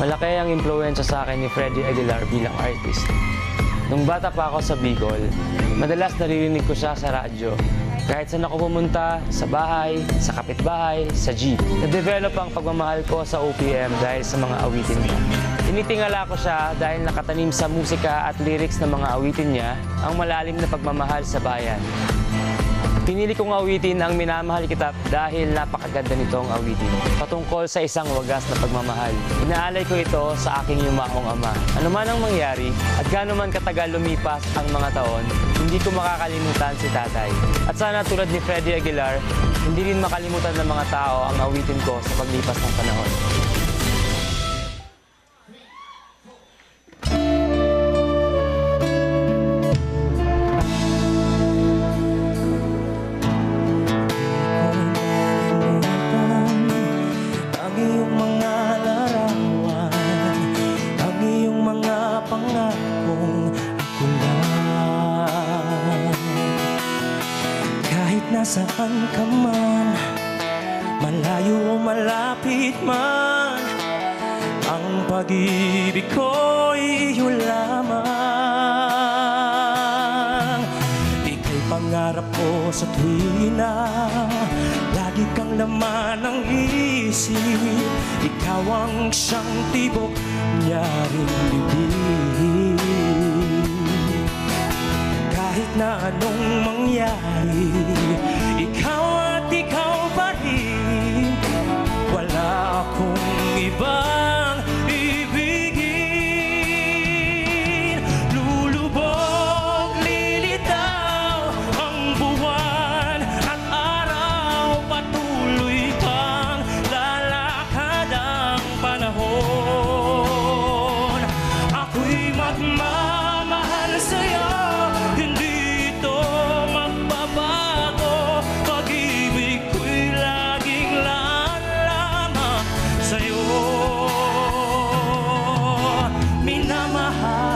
Malaki ang impluensya sa akin ni Freddie Aguilar bilang artist. Nung bata pa ako sa Bicol, madalas naririnig ko siya sa radyo. Kahit saan ako pumunta, sa bahay, sa kapitbahay, sa jeep. Na-develop ang pagmamahal ko sa OPM dahil sa mga awitin niya. Tinitingala ko siya dahil nakatanim sa musika at lyrics ng mga awitin niya ang malalim na pagmamahal sa bayan. Pinili kong awitin ang minamahal kita dahil napakaganda nitong awitin. Patungkol sa isang wagas na pagmamahal. Inaalay ko ito sa aking yumaong ama. Ano man ang mangyari at gaano man katagal lumipas ang mga taon, hindi ko makakalimutan si tatay. At sana tulad ni Freddie Aguilar, hindi rin makalimutan ng mga tao ang awitin ko sa paglipas ng panahon. Nasaan ka man? Malayo o malapit man Ang pag-ibig ko'y iyo lamang. Ika'y pangarap ko sa tuwina Lagi kang laman ng isip. Ikaw ang siyang tibok Nyaring bibig. Kahit na anong mangyari Minamahal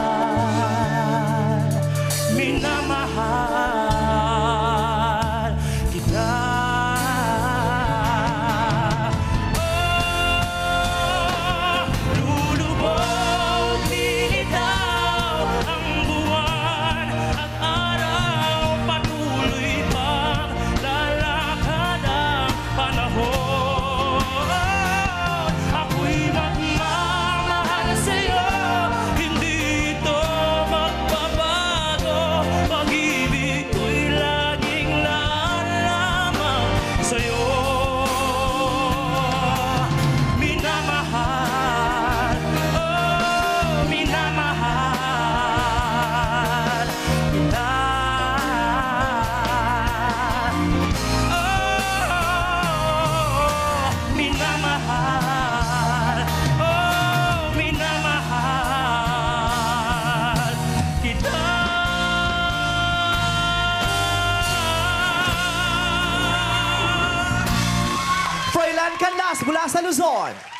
mula sa Luzon.